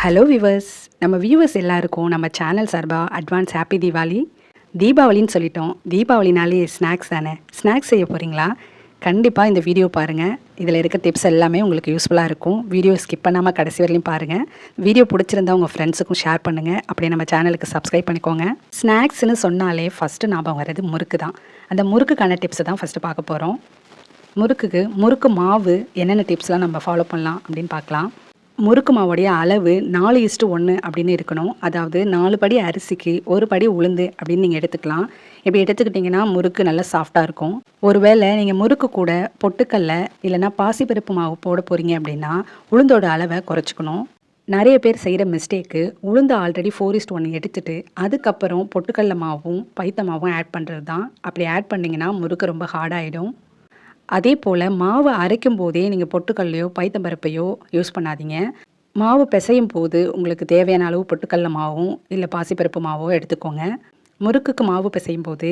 Hello viewers நம்ம viewers எல்லாருக்கும் நம்ம சேனல் சார்பாக அட்வான்ஸ் ஹாப்பி தீபாவளி தீபாவளின்னு சொல்லிட்டோம். தீபாவளினாலே ஸ்நாக்ஸ் தானே. ஸ்நாக்ஸ் செய்ய போகிறீங்களா கண்டிப்பாக இந்த வீடியோ பாருங்கள் இதில் இருக்க டிப்ஸ் எல்லாமே உங்களுக்கு யூஸ்ஃபுல்லாக இருக்கும். வீடியோ ஸ்கிப் பண்ணாமல் கடைசி வரையிலும் பாருங்கள் வீடியோ பிடிச்சிருந்தா உங்கள் ஃப்ரெண்ட்ஸுக்கும் ஷேர் பண்ணுங்கள் அப்படியே நம்ம சேனலுக்கு சப்ஸ்கிரைப் பண்ணிக்கோங்க. ஸ்நாக்ஸ்னு சொன்னாலே ஃபஸ்ட்டு ஞாபகம் வர்றது முறுக்கு தான். அந்த முறுக்குக்கான டிப்ஸை தான் ஃபஸ்ட்டு பார்க்க போகிறோம் முறுக்குக்கு முறுக்கு மாவு என்னென்ன டிப்ஸ்லாம் நம்ம ஃபாலோ பண்ணலாம் அப்படின்னு பார்க்கலாம். முறுக்கு மாவுடைய அளவு நாலு இஸ்ட்டு ஒன்று அப்படின்னு இருக்கணும். அதாவது நாலு படி அரிசிக்கு ஒரு படி உளுந்து அப்படின்னு நீங்கள் எடுத்துக்கலாம். இப்படி எடுத்துக்கிட்டிங்கன்னா முறுக்கு நல்லா சாஃப்டாக இருக்கும். ஒருவேளை நீங்கள் முறுக்கு கூட பொட்டுக்கல்ல இல்லைன்னா பாசிப்பருப்பு மாவு போட போகிறீங்க அப்படின்னா உளுந்தோட அளவை குறைச்சிக்கணும். நிறைய பேர் செய்கிற மிஸ்டேக்கு உளுந்து ஆல்ரெடி ஃபோர் இஸ்ட் ஒன்று எடுத்துட்டு அதுக்கப்புறம் பொட்டுக்கல்ல மாவும் பைத்த மாவும் ஆட் பண்ணுறது தான் அப்படி ஆட் பண்ணிங்கன்னா முறுக்கு ரொம்ப ஹார்டாகிடும் அதே போல் மாவு அரைக்கும் போதே நீங்கள் பொட்டுக்கல்லையோ பைத்தம்பருப்பையோ யூஸ் பண்ணாதீங்க. மாவு பிசையும் போது உங்களுக்கு தேவையான அளவு பொட்டுக்கல்ல மாவும் இல்லை பாசிப்பருப்பு மாவோ எடுத்துக்கோங்க. முறுக்குக்கு மாவு பிசையும் போது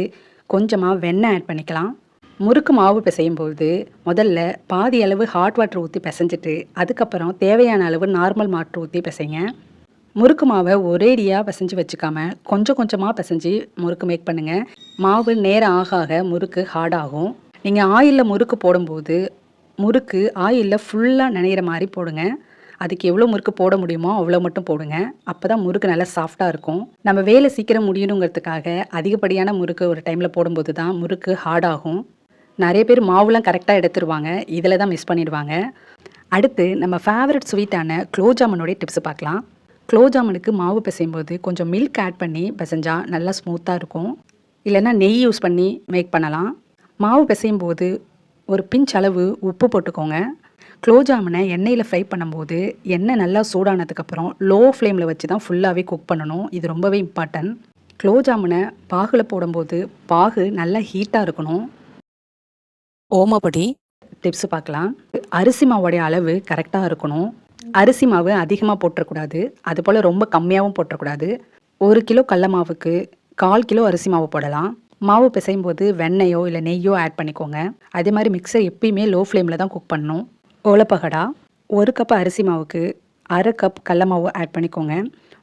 கொஞ்சமாக வெண்ணெய் ஆட் பண்ணிக்கலாம். முறுக்கு மாவு பிசையும் போது முதல்ல பாதி அளவு ஹாட் வாட்டர் ஊற்றி பிசைஞ்சிட்டு அதுக்கப்புறம் தேவையான அளவு நார்மல் வாட்டர் ஊற்றி பிசைங்க. முறுக்கு மாவை ஒரேடியாக பிசைஞ்சு வச்சுக்காம கொஞ்சம் கொஞ்சமாக பிசைஞ்சு முறுக்கு மேக் பண்ணுங்கள் மாவு நேரம் ஆக ஆக முறுக்கு ஹார்டாகும் நீங்கள் ஆயிலில் முறுக்கு போடும்போது முறுக்கு ஆயிலில் ஃபுல்லாக நினைகிற மாதிரி போடுங்க. அதுக்கு எவ்வளோ முறுக்கு போட முடியுமோ அவ்வளோ மட்டும் போடுங்க. அப்போ தான் முறுக்கு நல்லா சாஃப்டாக இருக்கும். நம்ம வேலை சீக்கிரம் முடியணுங்கிறதுக்காக அதிகப்படியான முறுக்கு ஒரு டைமில் போடும்போது தான் முறுக்கு ஹார்டாகும் நிறைய பேர் மாவுலாம் கரெக்டாக எடுத்துருவாங்க. இதில் தான் மிஸ் பண்ணிடுவாங்க. அடுத்து நம்ம ஃபேவரட் ஸ்வீட்டான குலோஜாமனுடைய டிப்ஸ் பார்க்கலாம். குலோஜாமனுக்கு மாவு பிசையும் போது கொஞ்சம் மில்க் ஆட் பண்ணி பிசைஞ்சால் நல்லா ஸ்மூத்தாக இருக்கும். இல்லைன்னா நெய் யூஸ் பண்ணி மேக் பண்ணலாம். மாவு பிசையும் போது ஒரு பிஞ்ச் அளவு உப்பு போட்டுக்கோங்க. குலோஜாமுனை எண்ணெயில் ஃப்ரை பண்ணும்போது எண்ணெய் நல்லா சூடானதுக்கப்புறம் லோ ஃப்ளேமில் வச்சு தான் ஃபுல்லாகவே குக் பண்ணணும். இது ரொம்பவே இம்பார்ட்டன்ட் குலோஜாமுனை பாகில் போடும்போது பாகு நல்லா ஹீட்டாக இருக்கணும். ஓமப்படி டிப்ஸ் பார்க்கலாம் அரிசி மாவோடைய அளவு கரெக்டாக இருக்கணும். அரிசி மாவு அதிகமாக போட்டுறக்கூடாது. அதுபோல் ரொம்ப கம்மியாகவும் போட்டுறக்கூடாது. ஒரு கிலோ கடல மாவுக்கு கால் கிலோ அரிசி மாவு போடலாம். மாவு பிசையும் போது வெண்ணெயோ இல்லை நெய்யோ ஆட் பண்ணிக்கோங்க. அதே மாதிரி மிக்சர் எப்பயுமே லோ ஃப்ளேமில் தான் குக் பண்ணணும். ஓலப்பகடா ஒரு கப் அரிசி மாவுக்கு அரை கப் கடல மாவு ஆட் பண்ணிக்கோங்க.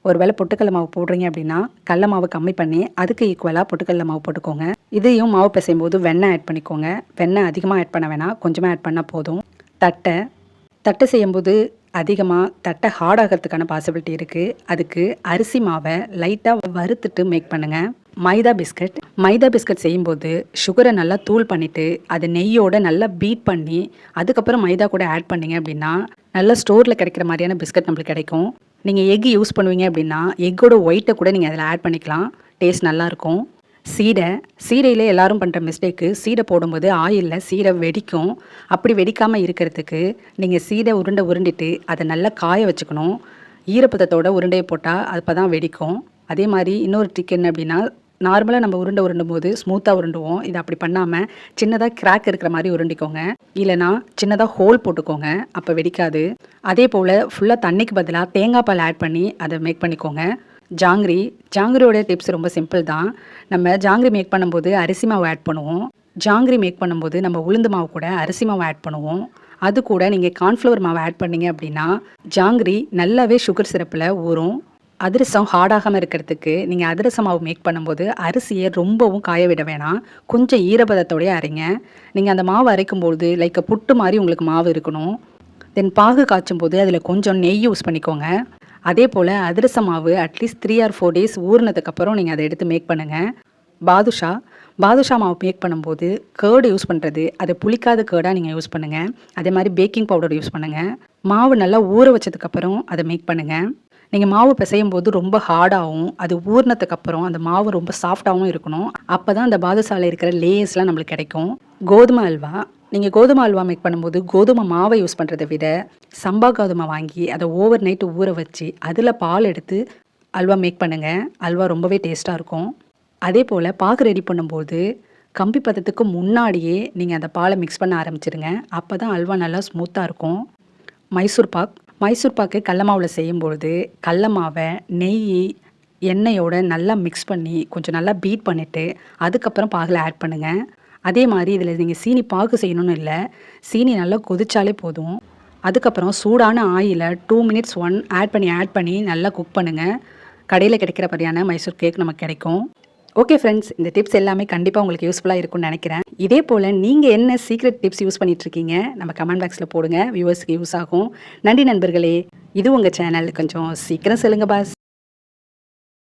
ஒருவேளை பொட்டுக்கடல மாவு போடுறீங்க அப்படின்னா கடல மாவு கம்மி பண்ணி அதுக்கு ஈக்குவலாக பொட்டுக்கடல மாவு போட்டுக்கோங்க. இதையும் மாவு பிசையும் போது வெண்ணெய் ஆட் பண்ணிக்கோங்க. வெண்ணெய் அதிகமாக ஆட் பண்ண வேணாம். கொஞ்சமாக ஆட் பண்ணால் போதும். தட்டை தட்டை செய்யும்போது அதிகமாக தட்டை ஹார்ட் ஆகிறதுக்கான பாசிபிலிட்டி இருக்குது அதுக்கு அரிசி மாவை லைட்டாக வறுத்துட்டு மேக் பண்ணுங்கள் மைதா பிஸ்கட். மைதா பிஸ்கட் செய்யும்போது சுகரை நல்லா தூள் பண்ணிவிட்டு அதை நெய்யோட நல்லா பீட் பண்ணி அதுக்கப்புறம் மைதா கூட ஆட் பண்ணீங்க அப்படின்னா நல்லா ஸ்டோரில் கிடைக்கிற மாதிரியான பிஸ்கட் நம்மளுக்கு கிடைக்கும். நீங்கள் எக் யூஸ் பண்ணுவீங்க அப்படின்னா எக்கோட ஒயிட்டை கூட நீங்கள் அதில் ஆட் பண்ணிக்கலாம். டேஸ்ட் நல்லாயிருக்கும் சீடை சீடையில் எல்லாரும் பண்ணுற மிஸ்டேக்கு சீடை போடும்போது ஆயிலில் சீடை வெடிக்கும். அப்படி வெடிக்காமல் இருக்கிறதுக்கு நீங்கள் சீடை உருண்டை உருண்டிட்டு அதை நல்லா காய வச்சுக்கணும். ஈரப்பதத்தோட உருண்டையை போட்டால் அப்போ தான் வெடிக்கும். அதே மாதிரி இன்னொரு ட்ரிக் என்ன அப்படின்னா நார்மலாக நம்ம உருண்டை உருண்டும் போது ஸ்மூத்தாக உருண்டுவோம். இதை அப்படி பண்ணாமல் சின்னதாக கிராக் இருக்கிற மாதிரி உருண்டிக்கோங்க. இல்லைனா சின்னதாக ஹோல் போட்டுக்கோங்க. அப்போ வெடிக்காது. அதே போல் ஃபுல்லாக தண்ணிக்கு பதிலாக தேங்காய் பால் ஆட் பண்ணி அதை மேக் பண்ணிக்கோங்க. ஜாங்கிரி. ஜாங்கிரியோட டிப்ஸ் ரொம்ப சிம்பிள் தான். நம்ம ஜாங்கிரி மேக் பண்ணும்போது அரிசி மாவு ஆட் பண்ணுவோம். ஜாங்கிரி மேக் பண்ணும்போது நம்ம உளுந்து மாவு கூட அரிசி மாவு ஆட் பண்ணுவோம். அது கூட நீங்கள் கார்ன்ஃப்ளவர் மாவு ஆட் பண்ணீங்க அப்படின்னா ஜாங்கிரி நல்லாவே சுகர் சிரப்பில் ஊறும். அதிரசம் ஹார்டாகாமல் இருக்கிறதுக்கு நீங்கள் அதிரசம் மாவு மேக் பண்ணும்போது அரிசியை ரொம்பவும் காய விட வேணாம். கொஞ்சம் ஈரபதத்தோடய அரைங்க. நீங்கள் அந்த மாவு அரைக்கும்போது லைக் புட்டு மாதிரி உங்களுக்கு மாவு இருக்கணும். தென் பாகு காய்ச்சும் போது அதில் கொஞ்சம் நெய் யூஸ் பண்ணிக்கோங்க. அதே போல் அதிரச மாவு at least three or four days ஊறினதுக்கப்புறம் நீங்கள் அதை எடுத்து மேக் பண்ணுங்கள் பாதுஷா. பாதுஷா மாவு மேக் பண்ணும்போது கேர்டு யூஸ் பண்ணுறது அது புளிக்காத கேர்டாக நீங்கள் யூஸ் பண்ணுங்கள் அதே மாதிரி பேக்கிங் பவுடர் யூஸ் பண்ணுங்கள் மாவு நல்லா ஊற வச்சதுக்கப்புறம் அதை மேக் பண்ணுங்கள் நீங்கள் மாவு பிசையும் போது ரொம்ப ஹார்டாகவும் அது ஊறினதுக்கப்புறம் அந்த மாவு ரொம்ப சாஃப்டாகவும் இருக்கணும். அப்போ தான் அந்த பாதுஷாவில் இருக்கிற லேயர்ஸ்லாம் நம்மளுக்கு கிடைக்கும். கோதுமை அல்வா நீங்கள் கோதுமை அல்வா மேக் பண்ணும்போது கோதுமை மாவை யூஸ் பண்ணுறதை விட சம்பா கோதுமை வாங்கி அதை ஓவர் நைட்டு ஊற வச்சு அதில் பால் எடுத்து அல்வா மேக் பண்ணுங்கள் அல்வா ரொம்பவே டேஸ்ட்டாக இருக்கும். அதே போல் பாகு ரெடி பண்ணும்போது கம்பி பதத்துக்கு முன்னாடியே நீங்கள் அந்த பாலை மிக்ஸ் பண்ண ஆரம்பிச்சிருங்க அப்போ தான் அல்வா நல்லா ஸ்மூத்தாக இருக்கும். மைசூர் பாக் மைசூர் பாக்கு கடல மாவில் செய்யும்பொழுது கடல மாவை நெய் எண்ணெயோடு நல்லா மிக்ஸ் பண்ணி கொஞ்சம் நல்லா பீட் பண்ணிவிட்டு அதுக்கப்புறம் பாகில் ஆட் பண்ணுங்கள் அதே மாதிரி இதில் நீங்கள் சீனி பாகு செய்யணும்னு இல்லை சீனி நல்லா கொதிச்சாலே போதும். அதுக்கப்புறம் சூடான ஆயில டூ மினிட்ஸ் ஒன் ஆட் பண்ணி ஆட் பண்ணி நல்லா குக் பண்ணுங்கள் கடையில் கிடைக்கிற மாதிரியான மைசூர் கேக் நமக்கு கிடைக்கும். ஓகே ஃப்ரெண்ட்ஸ் இந்த டிப்ஸ் எல்லாமே கண்டிப்பாக உங்களுக்கு யூஸ்ஃபுல்லாக இருக்கும்னு நினைக்கிறேன். இதே போல் நீங்கள் என்ன சீக்ரெட் டிப்ஸ் யூஸ் பண்ணிட்டு இருக்கீங்க நம்ம கமெண்ட் பாக்ஸில் போடுங்க வியூவர்ஸ்க்கு யூஸ் ஆகும். நன்றி நண்பர்களே. இது உங்கள் சேனல் கொஞ்சம் சீக்கிரம் சொல்லுங்கள் பாஸ்